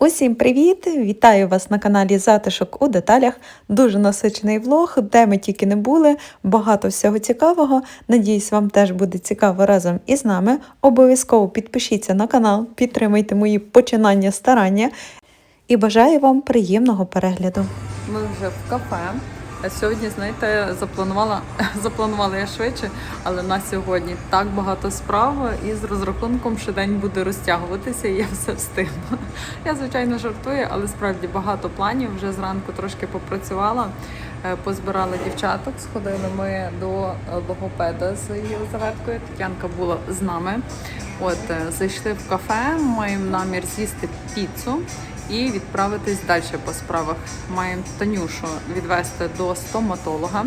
Усім привіт! Вітаю вас на каналі Затишок у деталях. Дуже насичений влог, де ми тільки не були, багато всього цікавого. Надіюсь, вам теж буде цікаво разом із нами. Обов'язково підпишіться на канал, підтримайте мої починання старання і бажаю вам приємного перегляду. Ми вже в кафе. Сьогодні, знаєте, запланувала, запланувала я швидше, але на сьогодні так багато справ і з розрахунком, що день буде розтягуватися, і я все встигну. Я, звичайно, жартую, але справді багато планів. Вже зранку трошки попрацювала, е, позбирала дівчаток. Сходили ми до е, логопеда з Єлизаветкою. Тетянка була з нами. От е, зайшли в кафе, маємо намір з'їсти піцу і відправитись далі по справах. Маємо Танюшу відвести до стоматолога.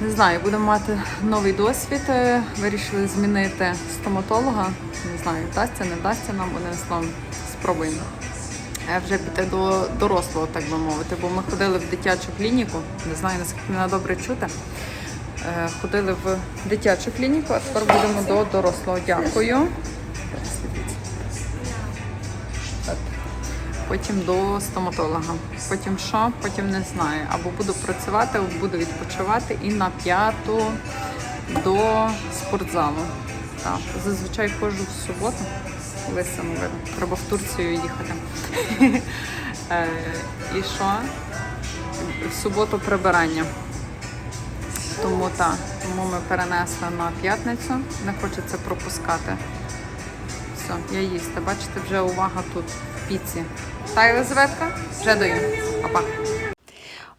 Не знаю, будемо мати новий досвід. Е, Вирішили змінити стоматолога. Не знаю, вдасться, не вдасться нам, одним словом, спробуємо. Е, Вже піти до дорослого, так би мовити, бо ми ходили в дитячу клініку. Не знаю, наскільки мене добре чути. Е, Ходили в дитячу клініку, а тепер будемо до дорослого. Дякую. Потім до стоматолога. Потім що? Потім не знаю. Або буду працювати, або буду відпочивати і на п'яту до спортзалу. Так, зазвичай ходжу в суботу. Лисину видно. Треба в Турцію їхати. Е, І що? В суботу прибирання. Тому так, тому ми перенесли на п'ятницю. Не хочеться пропускати. Все, я їсти. Бачите, вже увага тут піці. Та Єлизаветка? Вже даю. Папа.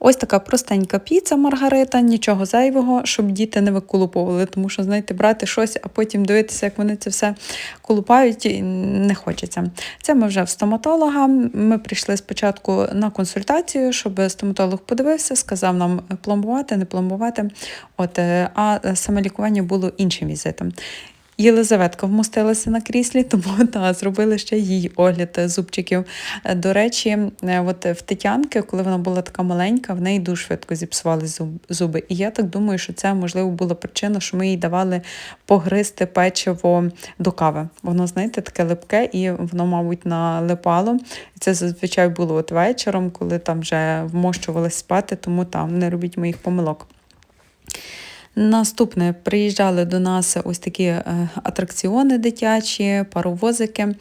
Ось така простенька піца Маргарита, нічого зайвого, щоб діти не виколуповували, тому що, знаєте, брати щось, а потім дивитися, як вони це все колупають, не хочеться. Це ми вже в стоматолога. Ми прийшли спочатку на консультацію, щоб стоматолог подивився, сказав нам пломбувати, не пломбувати. От, е, а саме лікування було іншим візитом. Єлизаветка вмостилася на кріслі, тому та, зробили ще їй огляд зубчиків. Е, До речі, е, от в Тетянки, коли вона була така маленька, в неї дуже швидко зіпсували зуби. І я так думаю, що це можливо була причина, що ми їй давали погризти печиво до кави. Воно, знаєте, таке липке, і воно, мабуть, налипало. І це зазвичай було от вечором, коли там вже вмощувалися спати, тому там не робіть моїх помилок. Наступне приїжджали до нас ось такі е, атракціони дитячі, паровозики.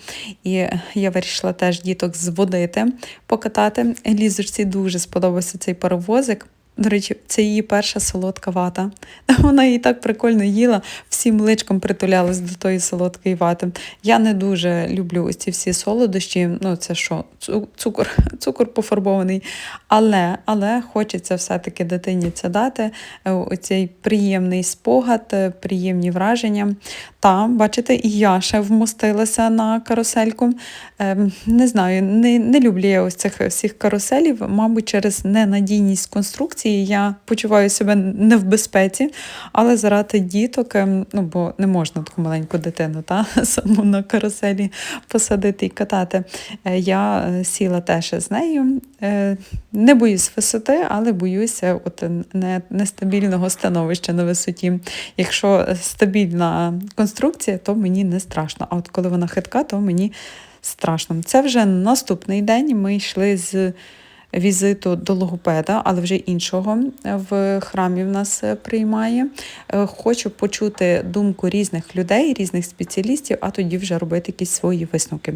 І я вирішила теж діток зводити, покатати. Лізочці дуже сподобався цей паровозик. До речі, це її перша солодка вата. Вона її так прикольно їла, всім личком притулялась до тої солодкої вати. Я не дуже люблю ось ці всі солодощі. Ну, це що, цукор, цукор пофарбований. Але, але хочеться все-таки дитині це дати. е, Оцей приємний спогад, е, приємні враження. Та, бачите, і я ще вмостилася на карусельку. Ем, не знаю, не, не люблю я ось цих всіх каруселів. Мабуть, через ненадійність конструкції я почуваю себе не в безпеці, але заради діток, ем, ну бо не можна таку маленьку дитину та, саму на каруселі посадити і катати. Е, Я е, сіла теж з нею. Е, Не боюсь висоти, але боюся от не, нестабільного становища на висоті. Якщо стабільна конструкція, то мені не страшно. А от коли вона хитка, то мені страшно. Це вже наступний день. Ми йшли з візиту до логопеда, але вже іншого в храмі в нас е, приймає. Е, Хочу почути думку різних людей, різних спеціалістів, а тоді вже робити якісь свої висновки.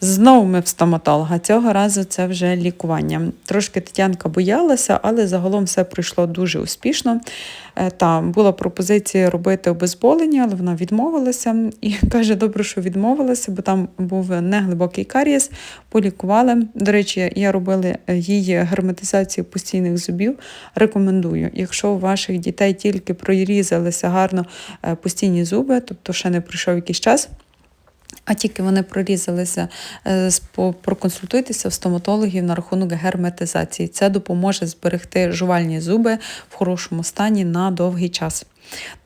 Знову ми в стоматолога. Цього разу це вже лікування. Трошки Тетянка боялася, але загалом все пройшло дуже успішно. Е, Та була пропозиція робити обезболення, але вона відмовилася і каже, добре, що відмовилася, бо там був неглибокий карієс, полікували. До речі, я робила її герметизацію постійних зубів. Рекомендую, якщо у ваших дітей тільки прорізалися гарно е, постійні зуби, тобто ще не пройшов якийсь час. А тільки вони прорізалися, е, проконсультуйтеся в стоматологів на рахунок герметизації. Це допоможе зберегти жувальні зуби в хорошому стані на довгий час.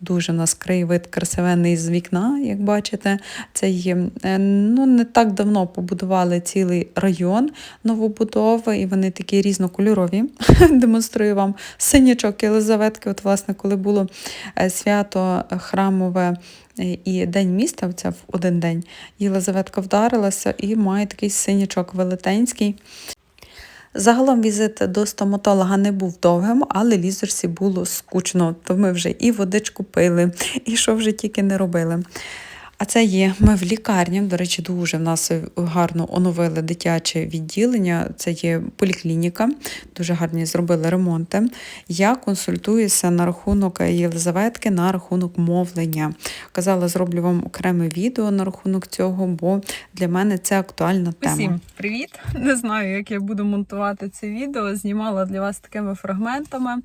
Дуже у нас краєвид красивенний з вікна, як бачите. Це є, е, ну, не так давно побудували цілий район новобудови, і вони такі різнокольорові. Демонструю вам синячок Єлизаветки. От, власне, коли було е, свято храмове е, і День міста, це в один день, Єлизаветка вдарилася і має такий синячок велетенський. Загалом візит до стоматолога не був довгим, але лізерсі було скучно, то ми вже і водичку пили, і що вже тільки не робили. А це є ми в лікарні. До речі, дуже в нас гарно оновили дитяче відділення. Це є поліклініка, дуже гарні зробили ремонти. Я консультуюся на рахунок Єлизаветки, на рахунок мовлення. Казала, зроблю вам окреме відео на рахунок цього, бо для мене це актуальна тема. Усім привіт! Не знаю, як я буду монтувати це відео. Знімала для вас такими фрагментами.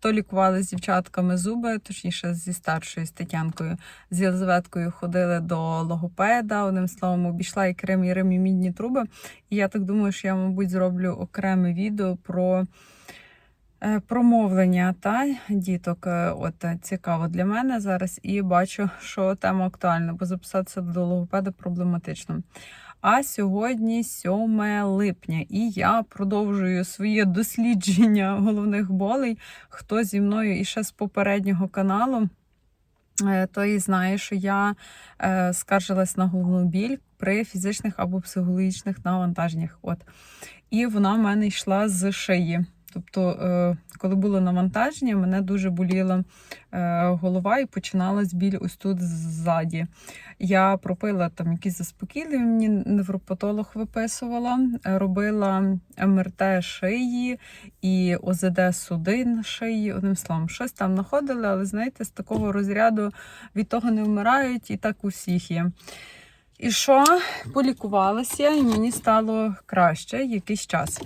То лікували з дівчатками зуби, точніше зі старшою з Тетянкою, з Єлизаветкою ходили до логопеда. Одним словом, обійшла і Крим, і Рим, і мідні труби. І я так думаю, що я, мабуть, зроблю окреме відео про е, промовлення та діток. Е, От е, цікаво для мене зараз. І бачу, що тема актуальна, бо записатися до логопеда проблематично. А сьогодні 7 липня, і я продовжую своє дослідження головних болей. Хто зі мною і ще з попереднього каналу, е, той знає, що я е, скаржилась на головну біль при фізичних або психологічних навантаженнях. От. І вона в мене йшла з шиї. Тобто, е, коли було навантаження, мене дуже боліла е, голова і починалась біль ось тут ззаді. Я пропила там якісь заспокійливі, мені невропатолог виписувала, робила МРТ шиї і ОЗД судин шиї. Одним словом, щось там знаходили, але знаєте, з такого розряду від того не вмирають, і так у всіх є. І що? Полікувалася, і мені стало краще якийсь час.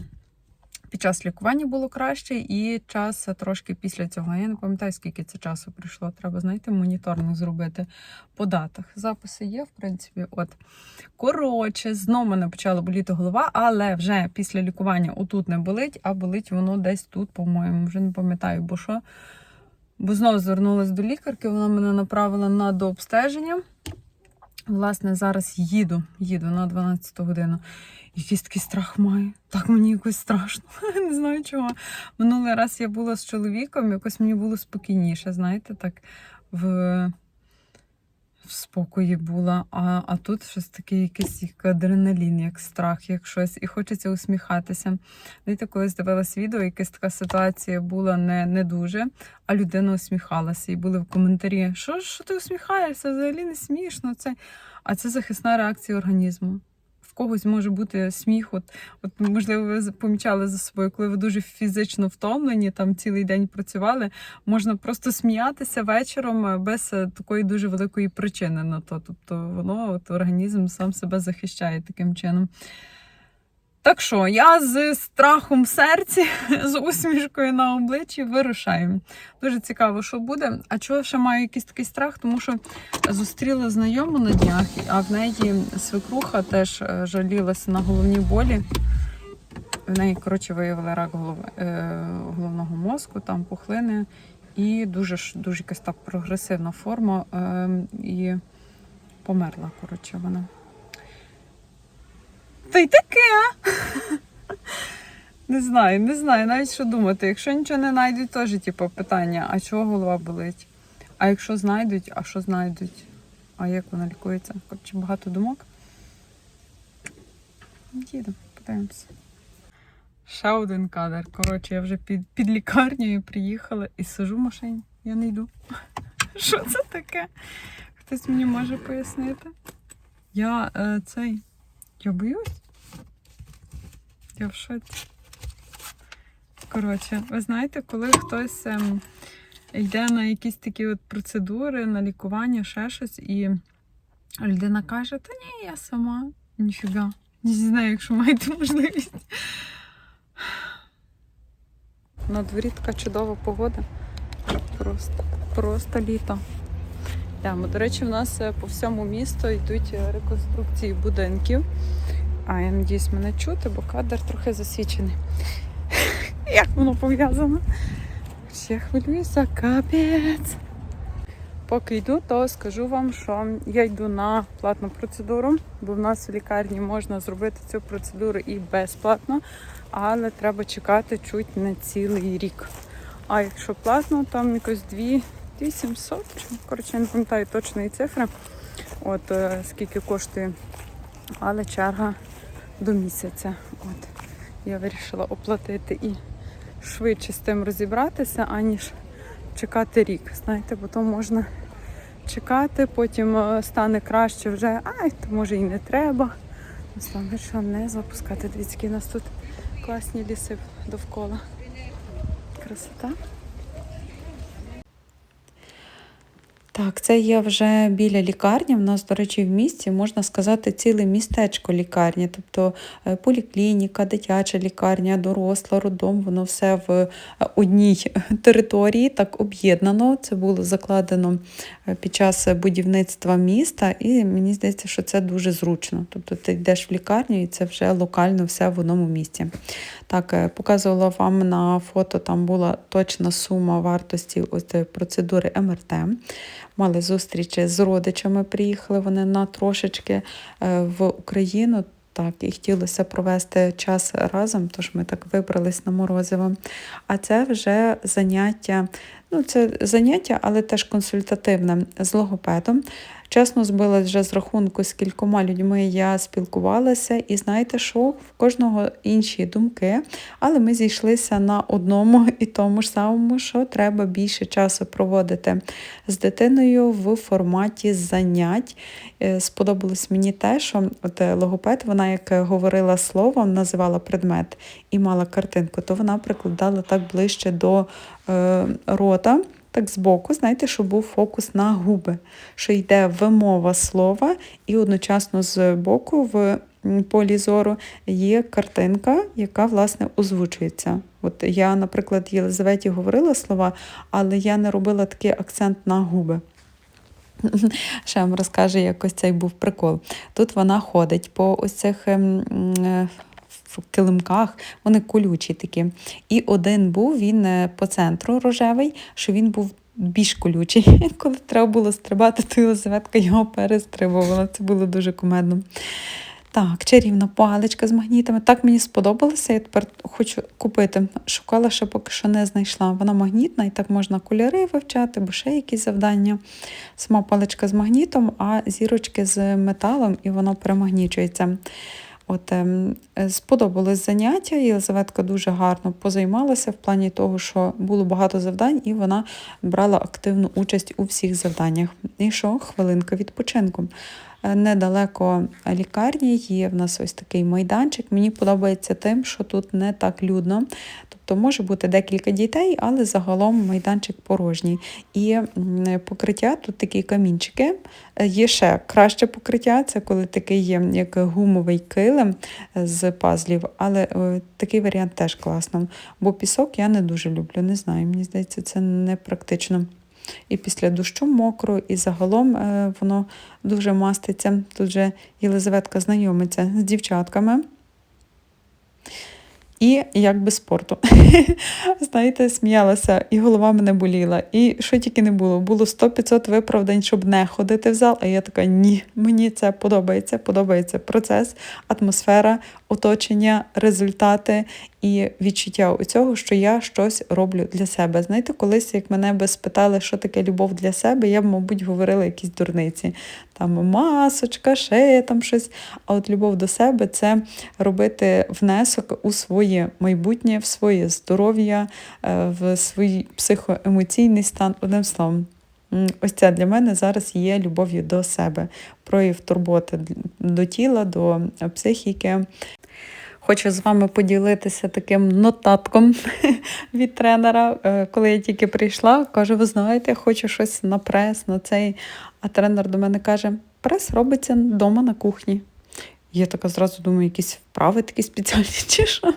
Під час лікування було краще, і час трошки після цього. Я не пам'ятаю, скільки це часу прийшло. Треба, знаєте, моніторинг зробити по датах. Записи є, в принципі. От. Коротше, знову мене почала боліти голова, але вже після лікування отут не болить, а болить воно десь тут, по-моєму, вже не пам'ятаю, бо що. Бо знову звернулася до лікарки, вона мене направила на дообстеження. Власне, зараз їду, їду на 12 годину. Якийсь такий страх маю. Так мені якось страшно. Не знаю чого. Минулий раз я була з чоловіком, якось мені було спокійніше, знаєте, так в, в спокої була. А, а тут щось таке, якийсь як адреналін, як страх, як щось, і хочеться усміхатися. Знаєте, колись дивилась відео, якась така ситуація була не, не дуже, а людина усміхалася. І були в коментарі: що, що ти усміхаєшся? Взагалі не смішно. Це... А це захисна реакція організму. Когось може бути сміх. От, от можливо, ви помічали за собою, коли ви дуже фізично втомлені, там цілий день працювали, можна просто сміятися вечором е, без е, такої дуже великої причини на то. Тобто воно от, організм сам себе захищає таким чином. Так що, я з страхом в серці, з усмішкою на обличчі вирушаю. Дуже цікаво, що буде. А чого ще маю якийсь такий страх? Тому що зустріла знайому на днях, а в неї свекруха теж е, жалілася на головні болі. В неї, коротше, виявили рак голови, е, головного мозку, там пухлини, і дуже дуже якась так прогресивна форма. Е, і померла, коротше, вона. Та й таке. Не знаю, не знаю навіть що думати. Якщо нічого не знайдуть, теж типу, питання, а чого голова болить? А якщо знайдуть, а що знайдуть? А як вона лікується? Коротше, багато думок. Їдемо, подивимося. Ще один кадр. Коротше, я вже під, під лікарнею приїхала і сижу в машині. Я не йду. Що це таке? Хтось мені може пояснити? Я е, цей. Я боюсь. Я в шоці. Коротше, ви знаєте, коли хтось ем, йде на якісь такі от процедури, на лікування, ще щось, і людина каже, та ні, я сама, ніфіга. Не знаю, якщо маєте можливість. На дворі така чудова погода. Просто, просто літо. Йдемо. До речі, в нас е, по всьому місту йдуть е, реконструкції будинків. А я надіюсь, мене чути, бо кадр трохи засвічений. Як воно пов'язано? Я хвилююся, капець. Поки йду, то скажу вам, що я йду на платну процедуру, бо в нас в лікарні можна зробити цю процедуру і безплатно, але треба чекати чуть не цілий рік. А якщо платно, там якось 2700, коротше, я не пам'ятаю точної цифри, от е, скільки коштує, але черга до місяця. От я вирішила оплатити і швидше з тим розібратися, аніж чекати рік. Знаєте, бо то можна чекати, потім е, стане краще вже, ай, то може і не треба. Руслан вирішила не запускати. Дивіться, які у нас тут класні ліси довкола. Красота. Так, це є вже біля лікарні. В нас, до речі, в місті можна сказати ціле містечко лікарні, тобто е, поліклініка, дитяча лікарня, доросла, роддом, воно все в е, одній території так об'єднано. Це було закладено е, під час будівництва міста, і мені здається, що це дуже зручно. Тобто ти йдеш в лікарню і це вже локально все в одному місці. Так, е, показувала вам на фото, там була точна сума вартості процедури МРТ. Мали зустрічі з родичами, приїхали вони на трошечки е, в Україну. Так, і хотілося провести час разом, тож ми так вибрались на Морозиво. А це вже заняття, ну це заняття, але теж консультативне з логопедом. Чесно, збилась вже з рахунку, з кількома людьми я спілкувалася, і знаєте, що в кожного інші думки, але ми зійшлися на одному і тому ж самому, що треба більше часу проводити з дитиною в форматі занять. Е, Сподобалось мені те, що от е, логопед, вона як говорила словом, називала предмет і мала картинку, то вона прикладала так ближче до е, рота. Так збоку, знаєте, щоб був фокус на губи, що йде вимова слова, і одночасно з боку в полі зору є картинка, яка власне озвучується. От я, наприклад, Єлизаветі говорила слова, але я не робила такий акцент на губи. Ще вам розкаже, якось цей був прикол. Тут вона ходить по ось цих ем, е, в килимках, вони колючі такі. І один був він е, по центру рожевий, що він був більш колючий. Коли треба було стрибати, то Єлизаветка його перестрибувала. Це було дуже кумедно. Так, чарівна паличка з магнітами. Так мені сподобалося. Я тепер хочу купити. Шукала, ще поки що не знайшла. Вона магнітна, і так можна кольори вивчати, бо ще якісь завдання. Сама паличка з магнітом, а зірочки з металом, і воно перемагнічується. От ем, е, сподобалось заняття, Єлизаветка дуже гарно позаймалася в плані того, що було багато завдань, і вона брала активну участь у всіх завданнях. І що? Хвилинка відпочинку. Недалеко лікарні є в нас ось такий майданчик. Мені подобається тим, що тут не так людно. Тобто може бути декілька дітей, але загалом майданчик порожній. І покриття тут такі камінчики. Є ще краще покриття, це коли такий є як гумовий килим з пазлів, але е, такий варіант теж класно. Бо пісок я не дуже люблю, не знаю, мені здається, це не практично. І після дощу мокро, і загалом е, воно дуже маститься. Тут же Єлизаветка знайомиться з дівчатками. І як без спорту. Знаєте, сміялася, і голова мене боліла. І що тільки не було. Було 100-500 виправдань, щоб не ходити в зал. А я така, ні, мені це подобається. Подобається процес, атмосфера, оточення, результати і відчуття у цього, що я щось роблю для себе. Знаєте, колись, як мене би спитали, що таке любов для себе, я б, мабуть, говорила якісь дурниці. Там масочка, ще там щось. А от любов до себе це робити внесок у своє майбутнє, в своє здоров'я, е, в свій психоемоційний стан. Одним словом. Ось це для мене зараз є любов'ю до себе, прояв турботи до тіла, до е, психіки. Хочу з вами поділитися таким нотатком від тренера. Е, Коли я тільки прийшла, кажу, ви знаєте, хочу щось на прес, на цей. А тренер до мене каже: прес робиться вдома на кухні. Я така зразу думаю, якісь вправи такі спеціальні чи що.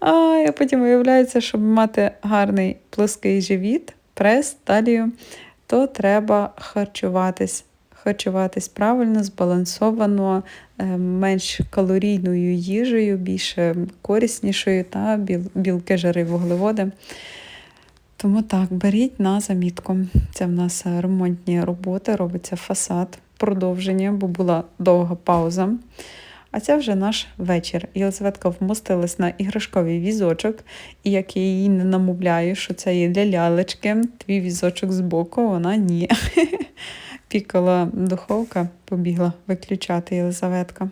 А потім виявляється, щоб мати гарний плоский живіт, прес, талію, то треба харчуватись. Харчуватись правильно, збалансовано, е, менш калорійною їжею, більш кориснішою та білки, жири, вуглеводи. Тому так, беріть на замітку. Це в нас ремонтні роботи, робиться фасад, продовження, бо була довга пауза. А це вже наш вечір. Єлизаветка вмостилась на іграшковий візочок, і як я її не намовляю, що це є для лялечки, твій візочок збоку, вона ні. Пікала духовка, побігла виключати Єлизаветка.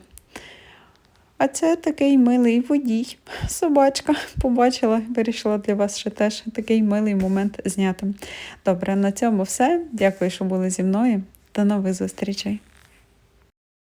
А це такий милий водій, собачка. Побачила, вирішила для вас ще теж такий милий момент зняти. Добре, на цьому все. Дякую, що були зі мною. До нових зустрічей.